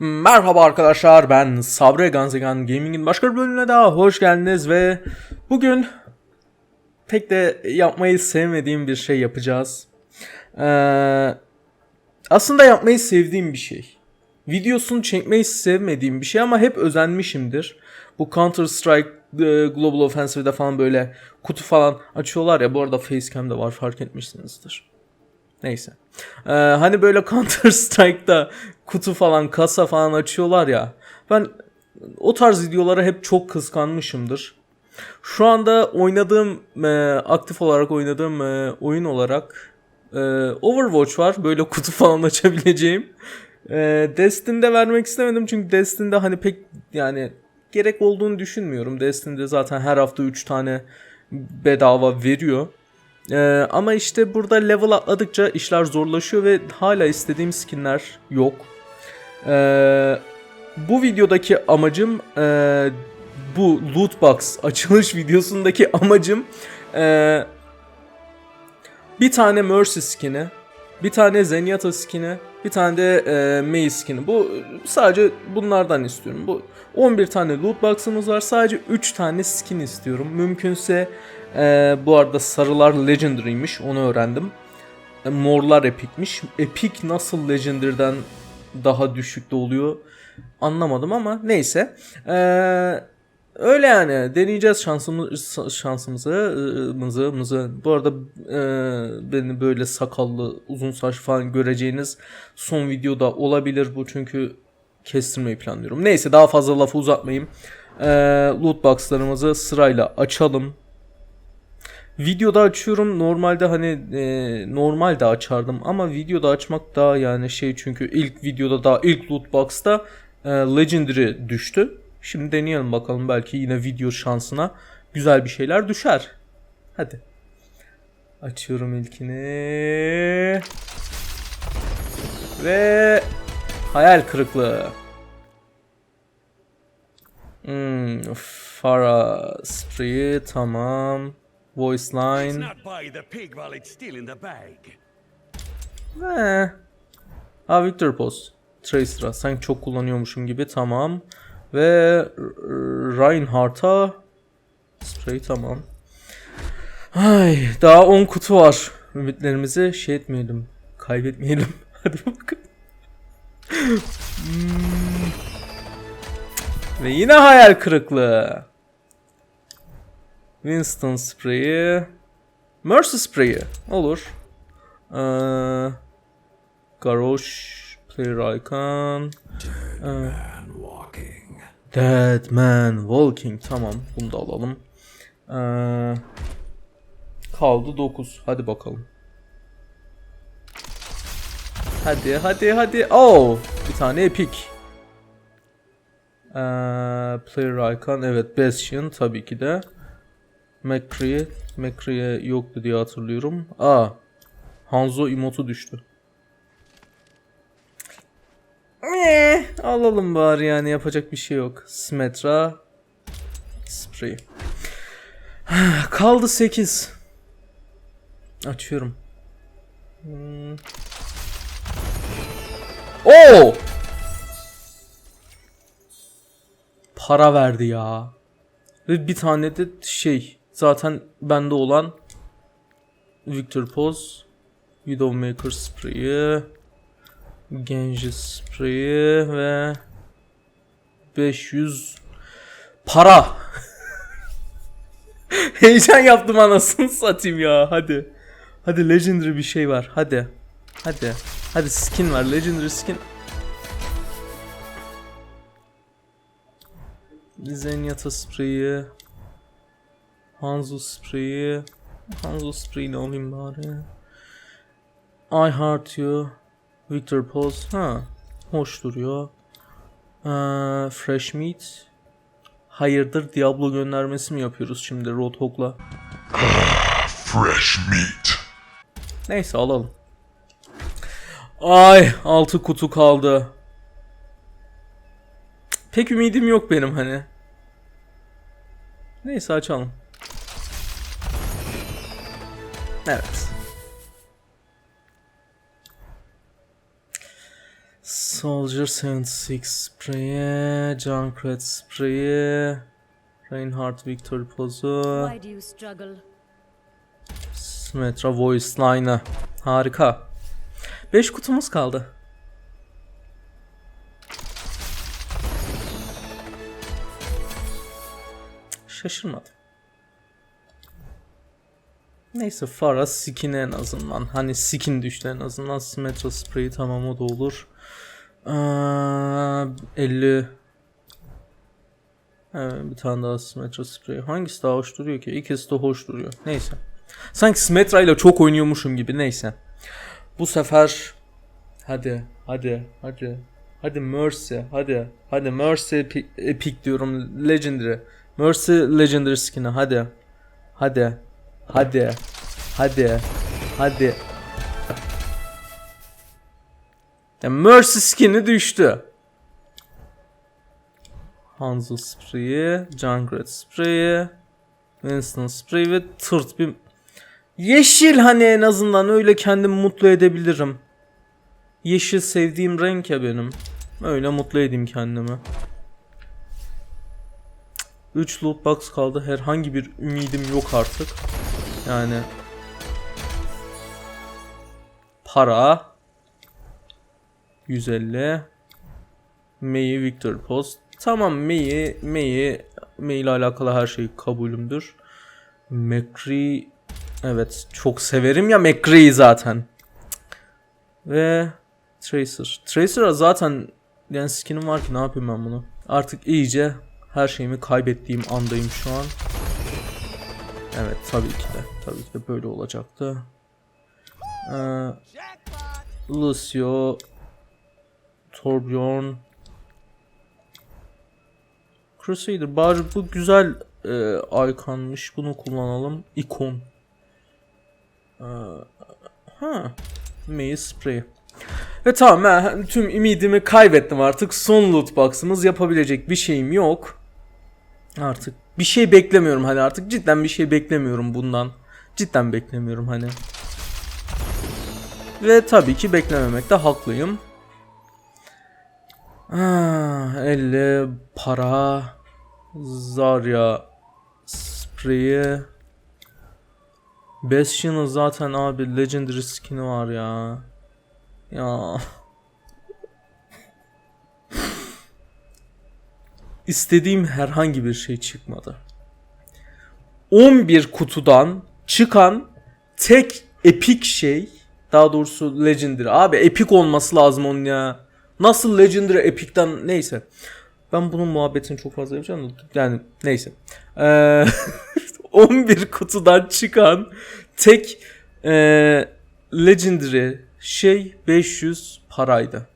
Merhaba arkadaşlar ben Sabre Ganzegan Gaming'in başka bir bölümüne daha hoş geldiniz ve bugün pek de yapmayı sevmediğim bir şey yapacağız. Ee, aslında yapmayı sevdiğim bir şey. Videosunu çekmeyi sevmediğim bir şey ama hep özenmişimdir. Bu Counter Strike e, Global Offensive'de falan böyle kutu falan açıyorlar ya bu arada Facecam'de var fark etmişsinizdir. Neyse. Ee, hani böyle Counter Strike'da kutu falan kasa falan açıyorlar ya. Ben o tarz videolara hep çok kıskanmışımdır. Şu anda oynadığım e, aktif olarak oynadığım e, oyun olarak e, Overwatch var. Böyle kutu falan açabileceğim. E, Destin'de vermek istemedim çünkü Destin'de hani pek yani gerek olduğunu düşünmüyorum. Destin'de zaten her hafta 3 tane bedava veriyor. Ee, ama işte burada level atladıkça işler zorlaşıyor ve hala istediğim skinler yok. Ee, bu videodaki amacım e, bu loot box açılış videosundaki amacım e, bir tane Mercy skin'i, bir tane Zenyatta skin'i, bir tane de e, Mei skin'i. Bu sadece bunlardan istiyorum. Bu 11 tane loot box'ımız var. Sadece 3 tane skin istiyorum. Mümkünse e, bu arada sarılar legendary'miş. Onu öğrendim. E, morlar epic'miş. Epic nasıl legendary'den daha düşükte oluyor anlamadım ama neyse. Eee Öyle yani deneyeceğiz şansımız şansımızı mızı mızı. Bu arada e, beni böyle sakallı uzun saç falan göreceğiniz son videoda olabilir bu çünkü kestirmeyi planlıyorum. Neyse daha fazla lafı uzatmayayım. E, loot box'larımızı sırayla açalım. Videoda açıyorum. Normalde hani e, normalde açardım ama videoda açmak daha yani şey çünkü ilk videoda daha ilk loot box'ta e, legendary düştü. Şimdi deneyelim bakalım belki yine video şansına güzel bir şeyler düşer. Hadi. Açıyorum ilkini. Ve hayal kırıklığı. Hmm, Farah Spree tamam. Voice line. bag. He. Ha Victor Post. Tracer'a. Sanki çok kullanıyormuşum gibi tamam. Ve Reinhardt'a Spray tamam. Ay daha 10 kutu var. Ümitlerimizi şey etmeyelim. Kaybetmeyelim. Hadi bakalım. Hmm. Ve yine hayal kırıklığı. Winston Spray'i. Mercy Spray'i. Olur. Ee, Garrosh. Player Icon. Ee, Dead Man Walking. Tamam. Bunu da alalım. Ee, kaldı 9. Hadi bakalım. Hadi hadi hadi. Oh! Bir tane epic. Ee, player Icon. Evet. Bastion tabii ki de. McCree. McCree'ye yoktu diye hatırlıyorum. Aa. Hanzo emotu düştü. Eh, alalım bari yani yapacak bir şey yok. Smetra Spray. Kaldı 8. Açıyorum. Hmm. Oo! Para verdi ya. Bir tane de şey zaten bende olan Victor Poz Widowmaker Spray'i Genji spreyi ve 500 para. Heyecan yaptım anasını satayım ya. Hadi. Hadi legendary bir şey var. Hadi. Hadi. Hadi skin var. Legendary skin. Zenyatta spreyi. Hanzo spreyi. Hanzo spreyini alayım bari. I heart you. Victor Pose. Ha. Hoş duruyor. Ee, fresh Meat. Hayırdır Diablo göndermesi mi yapıyoruz şimdi Roadhog'la? Fresh meat. Neyse alalım. Ay 6 kutu kaldı. Pek ümidim yok benim hani. Neyse açalım. Evet. Soldier 76 Spray'e, Junkrat Spray'e, Reinhardt Victory Pozu? Symmetra Voice Line'ı. Harika. 5 kutumuz kaldı. Şaşırmadım. Neyse Farah skin en azından. Hani skin düştü en azından. Symmetra Spray'i tamam o da olur. Aa, 50 Evet, bir tane daha Symmetra Spray. Hangisi daha hoş duruyor ki? İkisi de hoş duruyor. Neyse. Sanki Symmetra ile çok oynuyormuşum gibi. Neyse. Bu sefer hadi hadi hadi hadi Mercy hadi hadi Mercy epic diyorum Legendary. Mercy Legendary skin'i hadi. Hadi. Hadi. Hadi. Hadi. Ya Mercy skin'i düştü. Hanzo Spray'i, Junkrat Spray'i, Winston Spray'i ve tırt bir... Yeşil hani en azından öyle kendimi mutlu edebilirim. Yeşil sevdiğim renk ya benim. Öyle mutlu edeyim kendimi. 3 loot box kaldı. Herhangi bir ümidim yok artık. Yani para 150 May'i Victor Post. Tamam May'i May'i May ile alakalı her şey kabulümdür. McCree evet çok severim ya McCree'yi zaten. Ve Tracer. Tracer'a zaten yani skinim var ki ne yapayım ben bunu. Artık iyice her şeyimi kaybettiğim andayım şu an. Evet tabii ki de. Tabii ki de böyle olacaktı. Ee, Lucio Torbjorn Crusader bari bu güzel e, ikonmuş. Bunu kullanalım. İkon. Ee, ha. Maze Spray. Ve tamam ben tüm ümidimi kaybettim artık. Son loot box'ımız yapabilecek bir şeyim yok. Artık bir şey beklemiyorum hani artık cidden bir şey beklemiyorum bundan. Cidden beklemiyorum hani. Ve tabii ki beklememekte haklıyım. Ah, 50 para Zarya spreyi Bastion'ın zaten abi legendary skin'i var ya. Ya. İstediğim herhangi bir şey çıkmadı. 11 kutudan çıkan tek epik şey daha doğrusu legendary. Abi epik olması lazım onun ya. Nasıl legendary epikten neyse. Ben bunun muhabbetini çok fazla yapacağım yani neyse. Ee, 11 kutudan çıkan tek e, legendary şey 500 paraydı.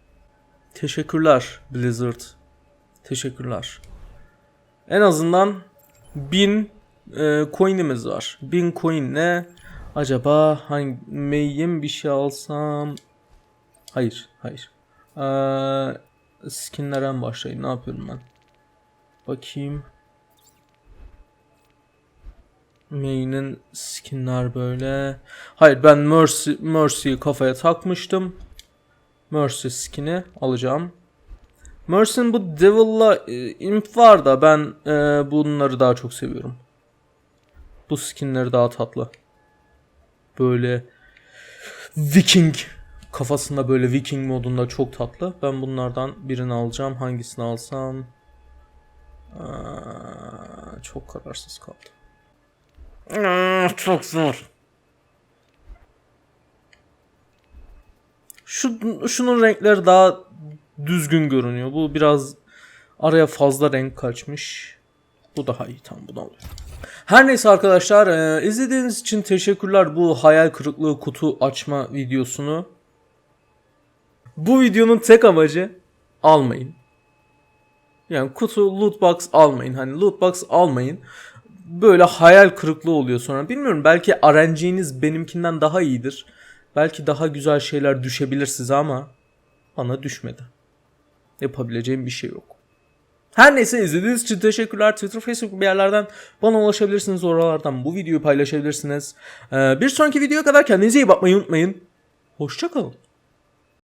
Teşekkürler Blizzard. Teşekkürler. En azından 1000 e, coin'imiz var. 1000 coin ne? Acaba hangi May'im bir şey alsam? Hayır, hayır. Ee, skinlerden başlayayım. Ne yapıyorum ben? Bakayım. Main'in skinler böyle. Hayır ben Mercy Mercy'yi kafaya takmıştım. Mercy skin'i alacağım. Mercy'nin bu Devil'la e, imp var da ben e, bunları daha çok seviyorum. Bu skinleri daha tatlı. Böyle Viking kafasında böyle Viking modunda çok tatlı. Ben bunlardan birini alacağım. Hangisini alsam? Aa, çok kararsız kaldım. Aa, çok zor. Şu şunun renkleri daha düzgün görünüyor. Bu biraz araya fazla renk kaçmış. Bu daha iyi tam bunu alıyorum. Her neyse arkadaşlar e, izlediğiniz için teşekkürler bu hayal kırıklığı kutu açma videosunu. Bu videonun tek amacı almayın. Yani kutu loot box almayın. Hani loot box almayın. Böyle hayal kırıklığı oluyor sonra. Bilmiyorum belki RNG'niz benimkinden daha iyidir. Belki daha güzel şeyler düşebilir size ama bana düşmedi. Yapabileceğim bir şey yok. Her neyse izlediğiniz için teşekkürler. Twitter, Facebook bir yerlerden bana ulaşabilirsiniz. Oralardan bu videoyu paylaşabilirsiniz. Ee, bir sonraki videoya kadar kendinize iyi bakmayı unutmayın. Hoşçakalın.